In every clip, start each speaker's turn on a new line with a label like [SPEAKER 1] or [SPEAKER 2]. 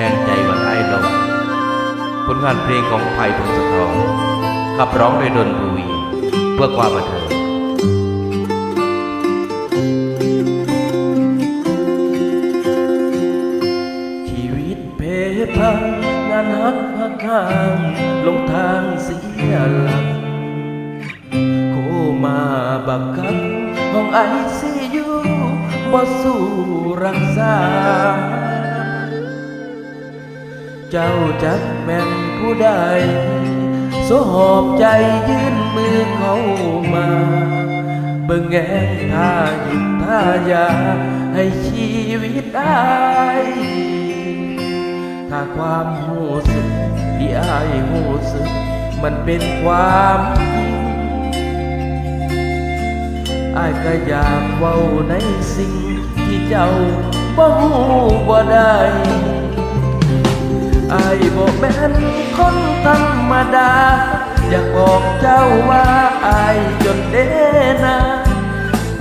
[SPEAKER 1] แห่งใจวันไอ้ลมผลงานเพลงของไผ่พงศธรขับร้องโดยดนทวีเพื่อความบันเทิง
[SPEAKER 2] ชีวิตเพพังงานหักหักข้างลงทางเสียหลักโคมาบักคักห้องไอซียูบ่สู้รักษา เจ้าจักแม่นผู้ใดสหอบใจยื่นมือเข้ามาเบิ่งแงงท่าหยิบท่ายาให้ชีวิตได้ถ้าความหูสึกที่อายหูสึก มันเป็นความจริงอายก็อยากเว้าในสิ่งที่เจ้าบ่หูบ่ได้ ไอายบอกแม่นคนธรรมดา อยากบอกเจ้าว่าไอายจนเดนา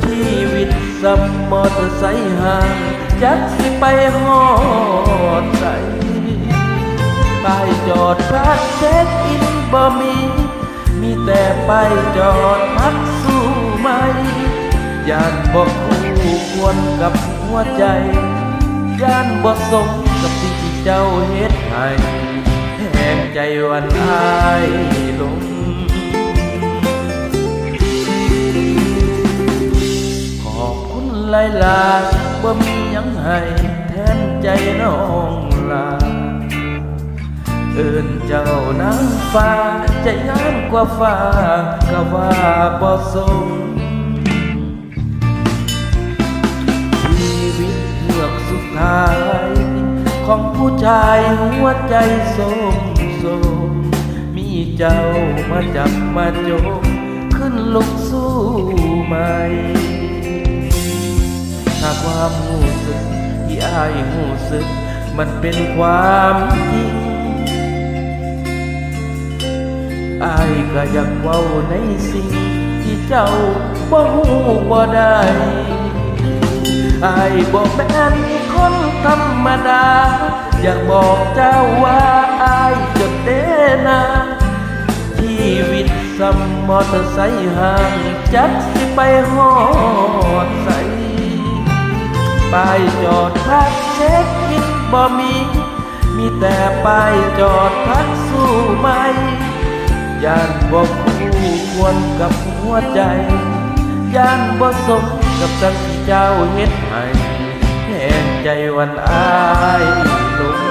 [SPEAKER 2] ชีวิตสัมมอเตอร์ไซค์ห่างจักสิไปหอดใสป้ายจอดพักเช็คอินบ่มี มีแต่ไปายจอดพักสู้ไหมยานบอกคู่ควรกับหัวใจยานบ่สมกับที่ เจ้าเฮ็ดให้แหงใจวันอายลงขอบคุณหลายๆบ่มียังให้แทนใจน้องลา เอินเจ้านางฟ้า ใจงามกว่าฟ้าก็ว่าบ่สม ของผู้ชายหัวใจโสมโสมมีเจ้ามาจับมาโจมขึ้นลุกสู้ใหม่ถ้าความหูสึกที่อายหูสึก มันเป็นความจริงอายก็อยากเว้าในสิ่งที่เจ้าบ่หูบ่ได้อายบอกแม่นคน ธรรมดา อยากบอกเจ้าว่าอายจดเดนาชีวิตสัมมอเตอร์ไซค์ห่างจักสิไปหอดใสป้ายจอดพักเช็คอินบ่มี มีแต่ป้ายจอดพักสู้ไหมย่านบอคู่ควรกับหัวใจ ย่านบ่สมกับสังที่เจ้าเฮ็ดให้ งใจวันอายลง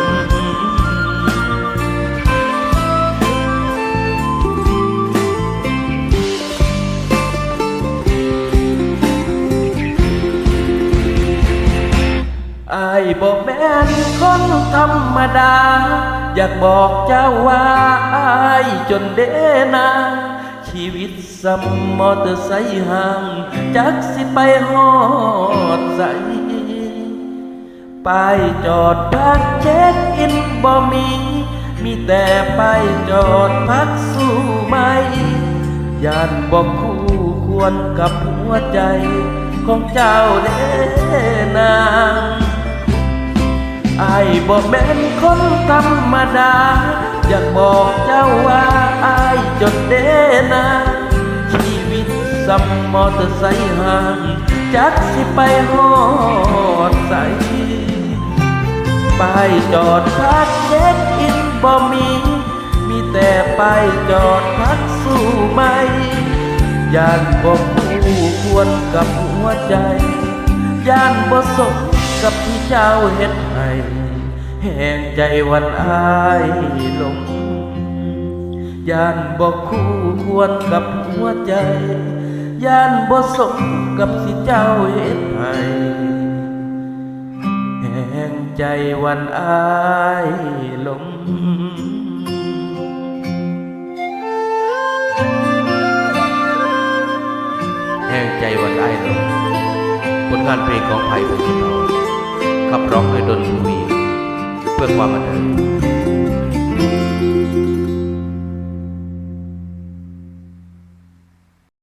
[SPEAKER 2] อายบอกแม่นคนธรรมดา อยากบอกเจ้าว่าอายจนเดนาชีวิตสัมมอเตอร์ไซค์ห่าง จักสิไปหอดใส ป้ายจอดพักเช็คอินบ่มี มีแต่ป้ายจอดพักสู้ไหมย่านบอกคู่ควรกับหัวใจ ของเจ้าเด้นางไอายบอกแม่นคนธรรมดา อยากบอกเจ้าว่าไอายจดเดนาชีวิตสัมมอเตอร์ไซค์ห่างจักสิไปหอด จอดพักเช็คอินบ่มี มีแต่ไปจอดพักสู้ไหมย่านบอคู่ควรกับหัวใจ ย่านบ่สมกับที่เจ้าเฮ็ดให้แห่งใจวันอายลงย่านบ่คู่ควรกับหัวใจ ย่านบ่สมกับที่เจ้าเฮ็ดให้ แห่งใจวันอายลง
[SPEAKER 1] แห่งใจวันอายหลงผลงานเพลงของไผ่พงศธรขับร้องโดยดนทวี เพื่อความบันเทิง